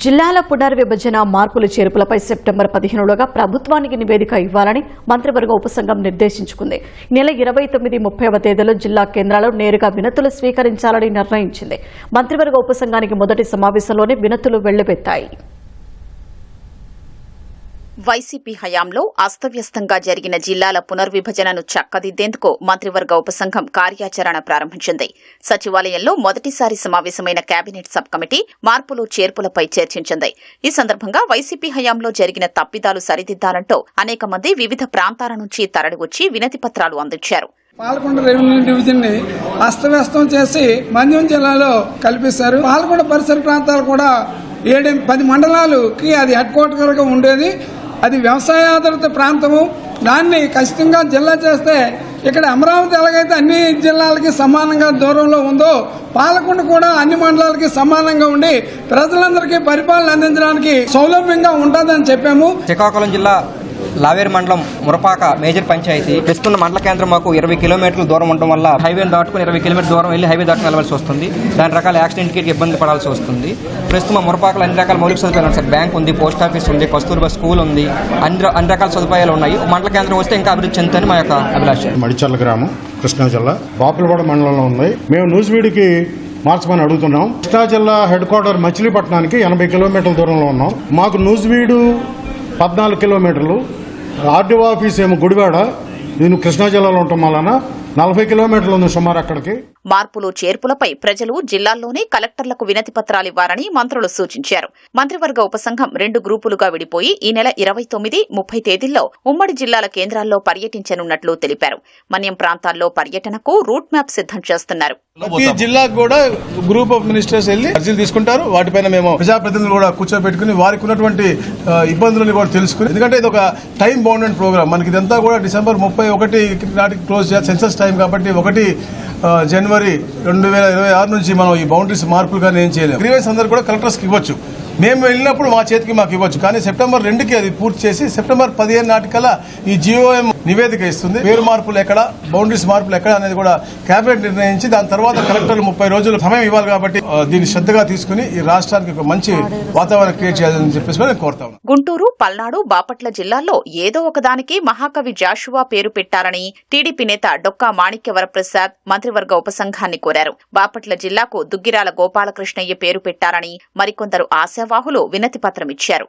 జిల్లాల పునర్విభజన మార్పులు చేర్పులపై సెప్టెంబర్ పదిహేనులోగా ప్రభుత్వానికి నివేదిక ఇవ్వాలని మంత్రివర్గ ఉపసంఘం నిర్దేశించుకుంది. నెల ఇరవై తొమ్మిది ముప్పైవ తేదీలో జిల్లా కేంద్రాలు నేరుగా వినతులు స్వీకరించాలని నిర్ణయించింది. మంత్రివర్గ ఉపసంఘానికి మొదటి సమావేశంలోనే వినతులు వెళ్ళబెత్తాయి వైసీపీ హయాంలో అస్తవ్యస్తంగా జరిగిన జిల్లాల పునర్విభజనను చక్కదిద్దేందుకు మంత్రివర్గ ఉపసంఘం కార్యాచరణ ప్రారంభించింది. సచివాలయంలో మొదటిసారి సమావేశమైన కేబినెట్ సబ్ కమిటీ మార్పులు చేర్పులపై చర్చించింది. ఈ సందర్భంగా వైసీపీ హయాంలో జరిగిన తప్పిదాలు సరిదిద్దాలంటూ అనేక మంది వివిధ ప్రాంతాల నుంచి తరలివచ్చి వినతి పత్రాలు అందించారు. పాలకొండ రెవెన్యూ డివిజన్ అస్తవ్యస్తం చేసి మంజం జిల్లాలో కల్పిస్తారు పాలకొండ పరిసర ప్రాంతాలు కూడా ఏడు పది మండలాలకి అది హెడ్ క్వార్టర్గా ఉండేది. అది వ్యవసాయ ఆధారిత ప్రాంతము. దాన్ని ఖచ్చితంగా జిల్లా చేస్తే ఇక్కడ అమరావతి ఎలాగైతే అన్ని జిల్లాలకి సమానంగా దూరంలో ఉందో పాలకొండ కూడా అన్ని మండలాలకి సమానంగా ఉండి ప్రజలందరికీ పరిపాలన అందించడానికి సౌలభ్యంగా ఉంటుందని చెప్పాము. శ్రీకాకుళం జిల్లా లావేరు మండలం మురపాక మేజర్ పంచాయతీ. ప్రస్తున్న మండల కేంద్రం మాకు ఇరవై కిలోమీటర్ల దూరం ఉండడం వల్ల హైవే దాటుకుని ఇరవై కిలోమీటర్ దూరం వెళ్ళి హైవే దాటుకుని వెళ్ళవలసి వస్తుంది. దాని రకాల యాక్సిడెంట్కి ఇబ్బంది పడాల్సి వస్తుంది. ప్రస్తుతం మురపాకలో అన్ని రకాల మౌలిక సదుపాయాలు ఉన్నాయి సార్. బ్యాంక్ ఉంది పోస్ట్ ఆఫీస్ ఉంది కస్తూర్బా స్కూల్ ఉంది. అన్ని అన్ని రకాల సదుపాయాలు ఉన్నాయి. మండల కేంద్రం వస్తే ఇంకా అభివృద్ధి చెందుతాయని మా యొక్క అభిలాష. మడిచర్ల గ్రామం కృష్ణా జిల్లా. బాపులపాడు మండలంలో ఉంది. మేము నూజివీడికి మార్చమని అడుగుతున్నాం. కృష్ణా జిల్లా హెడ్ క్వార్టర్ మచిలీపట్నానికి ఎనభై కిలోమీటర్ల దూరంలో ఉన్నాం. మాకు నూజివీడు పద్నాలుగు కిలోమీటర్లు ఆర్డీఓ ఆఫీస్ ఏమో గుడివాడ నేను కృష్ణా జిల్లాలో ఉండటం వలన నలభై కిలోమీటర్లు ఉంది సుమారు అక్కడికి. మార్పులు చేర్పులపై ప్రజలు జిల్లాల్లోనే కలెక్టర్లకు వినతి పత్రాలివ్వాలని మంత్రులు సూచించారు. మంత్రివర్గ ఉపసంఘం రెండు గ్రూపులుగా విడిపోయి ఈ నెల ఇరవై తొమ్మిది ముప్పై తేదీల్లో ఉమ్మడి జిల్లాల కేంద్రాల్లో పర్యటించనున్నట్లు తెలిపారు. మన్యం ప్రాంతాల్లో పర్యటనకు రూట్ మ్యాప్ సిద్దం చేస్తున్నారు. ప్రతి జిల్లాకు కూడా గ్రూప్ ఆఫ్ మినిస్టర్స్ వెళ్ళి అర్జీలు తీసుకుంటారు. వాటిపైన మేము ప్రజాప్రతినిధులు కూడా కూర్చోబెట్టుకుని వారికి ఉన్నటువంటి ఇబ్బందులను కూడా తెలుసుకుని ఎందుకంటే ఇది ఒక టైం బౌండెడ్ ప్రోగ్రామ్ మనకి ఇదంతా కూడా డిసెంబర్ ముప్పై ఒకటి నాటికి క్లోజ్ సెన్సస్ టైం కాబట్టి ఒకటి జనవరి రెండు వేల ఇరవై ఆరు నుంచి మనం ఈ బౌండరీస్ మార్పులు కానీ ఏం చేయలేము గ్రీవెన్స్ అందరూ కూడా కలెక్టర్స్కి ఇవ్వచ్చు. మేము వెళ్ళినప్పుడు మా చేతికి మాకు ఇవ్వచ్చు. కానీ సెప్టెంబర్ రెండుకి అది పూర్తి చేసి సెప్టెంబర్ పదిహేను నాటికల్లా ఈ జియోఎం నివేదిక ఇస్తుంది. పేరు మార్పులు ఎక్కడ బౌండరీస్ మార్పులు ఎక్కడ అనేది కూడా కేబినెట్ నిర్ణయించి దాని తర్వాత కలెక్టర్లు ముప్పై రోజులు సమయం ఇవ్వాలి కాబట్టి దీన్ని శ్రద్ధగా తీసుకుని ఈ రాష్ట్రానికి ఒక మంచి వాతావరణం క్రియేట్ చేయాలని చెప్పేసి నేను కోరుతా ఉన్నాను. గుంటూరు పల్నాడు బాపట్ల జిల్లాల్లో ఏదో ఒకదానికి మహాకవి జాషువా పేరు పెట్టారని టీడీపీ నేత డొక్కా మాణిక్య వరప్రసాద్ మంత్రివర్గ ఉపసంఘాన్ని కోరారు. బాపట్ల జిల్లాకు దుగ్గిరాల గోపాలకృష్ణయ్య పేరు పెట్టారని మరికొందరు ఆశావాహులు వినతి పత్రం ఇచ్చారు.